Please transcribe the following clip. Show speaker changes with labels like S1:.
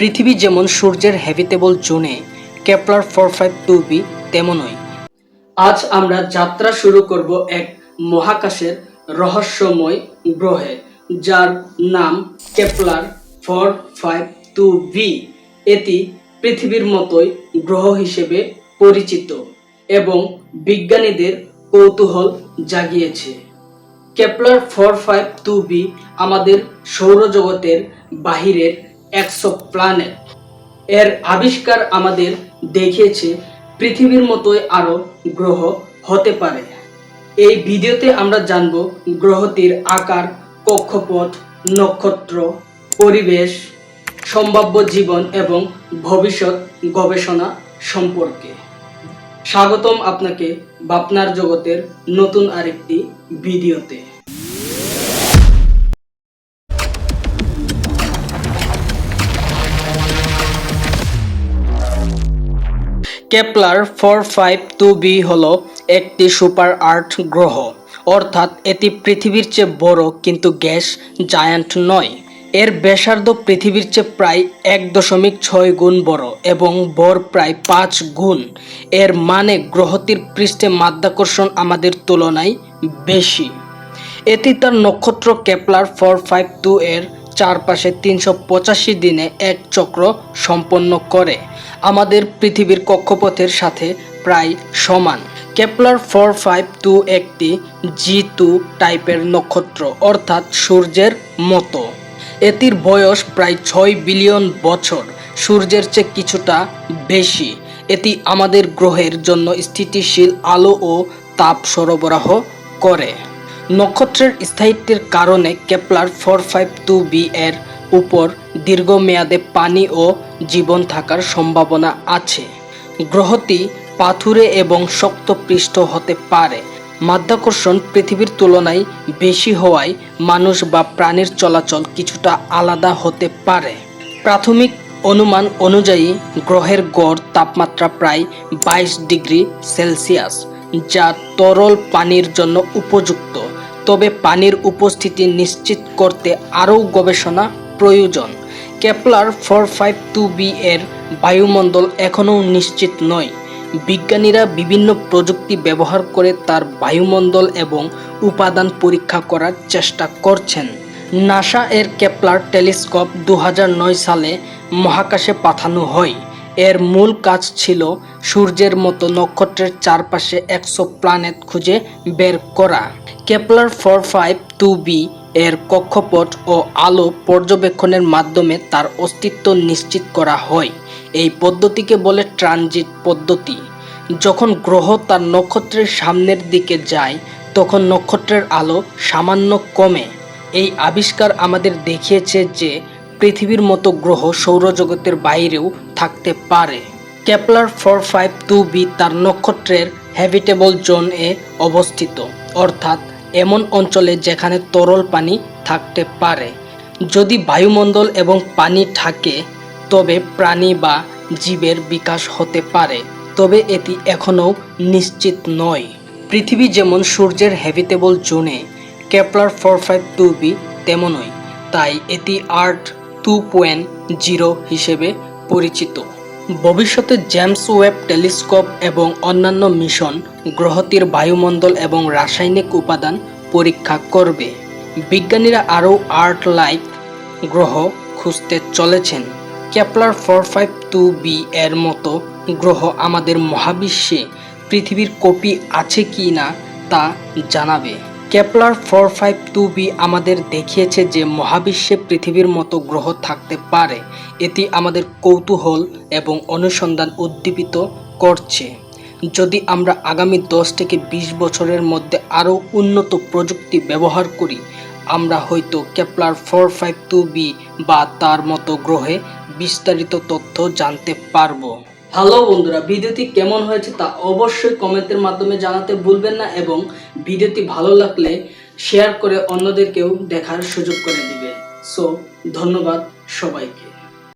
S1: পৃথিবী যেমন সূর্যের হ্যাবিটেবল জোনে Kepler four five two b তেমনই। আজ আমরা যাত্রা শুরু করব এক মহাকাশের রহস্যময় গ্রহে, যার নাম Kepler four five two b এটি পৃথিবীর মতোই গ্রহ হিসেবে পরিচিত এবং বিজ্ঞানীদের কৌতূহল জাগিয়েছে। Kepler four five two b আমাদের সৌরজগতের বাহিরের একশো প্ল্যানেট এর আবিষ্কার আমাদের দেখিয়েছে পৃথিবীর মতোই আরও গ্রহ হতে পারে। এই ভিডিওতে আমরা জানব গ্রহটির আকার, কক্ষপথ, নক্ষত্র, পরিবেশ, সম্ভাব্য জীবন এবং ভবিষ্যৎ গবেষণা সম্পর্কে। স্বাগতম আপনাকে ভাবনার জগতের নতুন আরেকটি ভিডিওতে। Kepler four five two b হল একটি সুপার আর্থ গ্রহ। অর্থাৎ এটি পৃথিবীর চেয়ে বড় কিন্তু গ্যাস জায়ান্ট নয়। এর ব্যাসার্ধ পৃথিবীর চেয়ে প্রায় এক দশমিক ছয় গুণ বড় এবং বর প্রায় পাঁচ গুণ। এর মানে গ্রহটির পৃষ্ঠে মাধ্যাকর্ষণ আমাদের তুলনায় বেশি। এটি তার নক্ষত্র কেপলার ফোর ফাইভ টু এর চারপাশে তিনশো পঁচাশি দিনে এক চক্র সম্পন্ন করে। আমাদের পৃথিবীর কক্ষপথের সাথে প্রায় সমান। কেপলার ফোর ফাইভ টু একটি জি টু টাইপের নক্ষত্র, অর্থাৎ সূর্যের মতো। এটির বয়স প্রায় ছয় বিলিয়ন বছর। সূর্যের চেয়ে কিছুটা বেশি। এটি আমাদের গ্রহের জন্য স্থিতিশীল আলো ও তাপ সরবরাহ করে। নক্ষত্রের স্থায়িত্বের কারণে Kepler four five two b এর উপর দীর্ঘমেয়াদে পানি ও জীবন থাকার সম্ভাবনা আছে। গ্রহটি পাথুরে এবং শক্ত পৃষ্ঠ হতে পারে। মাধ্যাকর্ষণ পৃথিবীর তুলনায় বেশি হওয়ায় মানুষ বা প্রাণীর চলাচল কিছুটা আলাদা হতে পারে। প্রাথমিক অনুমান অনুযায়ী গ্রহের গড় তাপমাত্রা প্রায় বাইশ ডিগ্রি সেলসিয়াস, যা তরল পানির জন্য উপযুক্ত। তবে পানির উপস্থিতি নিশ্চিত করতে আরও গবেষণা প্রয়োজন। Kepler four five two b এর বায়ুমণ্ডল এখনও নিশ্চিত নয়। বিজ্ঞানীরা বিভিন্ন প্রযুক্তি ব্যবহার করে তার বায়ুমণ্ডল এবং উপাদান পরীক্ষা করার চেষ্টা করছেন। নাসা এর কেপলার টেলিস্কোপ দু হাজার নয় সালে মহাকাশে পাঠানো হয়। এর মূল কাজ ছিল সূর্যের মতো নক্ষত্রের চারপাশে একশো প্ল্যানেট খুঁজে বের করা। Kepler four five two b এর কক্ষপথ ও আলো পর্যবেক্ষণের মাধ্যমে তার অস্তিত্ব নিশ্চিত করা হয়। এই পদ্ধতিকে বলে ট্রানজিট পদ্ধতি। যখন গ্রহ তার নক্ষত্রের সামনের দিকে যায়, তখন নক্ষত্রের আলো সামান্য কমে। এই আবিষ্কার আমাদের দেখিয়েছে যে পৃথিবীর মতো গ্রহ সৌরজগতের বাইরেও থাকতে পারে। Kepler four five two b তার নক্ষত্রের হ্যাবিটেবল জোন এ অবস্থিত, অর্থাৎ এমন অঞ্চলে যেখানে তরল পানি থাকতে পারে। যদি বায়ুমণ্ডল এবং পানি থাকে, তবে প্রাণী বা জীবের বিকাশ হতে পারে, তবে এটি এখনও নিশ্চিত নয়। পৃথিবী যেমন সূর্যের হ্যাবিটেবল জোনে Kepler four five two b তেমনই, তাই এটি আর্ট টু পয়েন্ট জিরো হিসেবে পরিচিত। ভবিষ্যতে জেমস ওয়েব টেলিস্কোপ এবং অন্যান্য মিশন গ্রহটির বায়ুমণ্ডল এবং রাসায়নিক উপাদান পরীক্ষা করবে। বিজ্ঞানীরা আরও আর্ট লাইফ গ্রহ খুঁজতে চলেছেন। Kepler four five two b এর মতো গ্রহ আমাদের মহাবিশ্বে পৃথিবীর কপি আছে কি না তা জানাবে। Kepler four five two b আমাদের দেখিয়েছে যে মহাবিশ্বে পৃথিবীর মতো গ্রহ থাকতে পারে। এটি আমাদের কৌতূহল এবং অনুসন্ধান উদ্দীপিত করছে। যদি আমরা আগামী দশ থেকে বিশ বছরের মধ্যে আরও উন্নত প্রযুক্তি ব্যবহার করি, আমরা হয়তো Kepler four five two b বা তার মতো গ্রহে বিস্তারিত তথ্য জানতে পারব। হ্যালো বন্ধুরা, ভিডিওটি কেমন হয়েছে তা অবশ্যই কমেন্টের মাধ্যমে জানাতে ভুলবেন না এবং ভিডিওটি ভালো লাগলে শেয়ার করে অন্যদেরকেও দেখার সুযোগ করে দিবে সো ধন্যবাদ সবাইকে।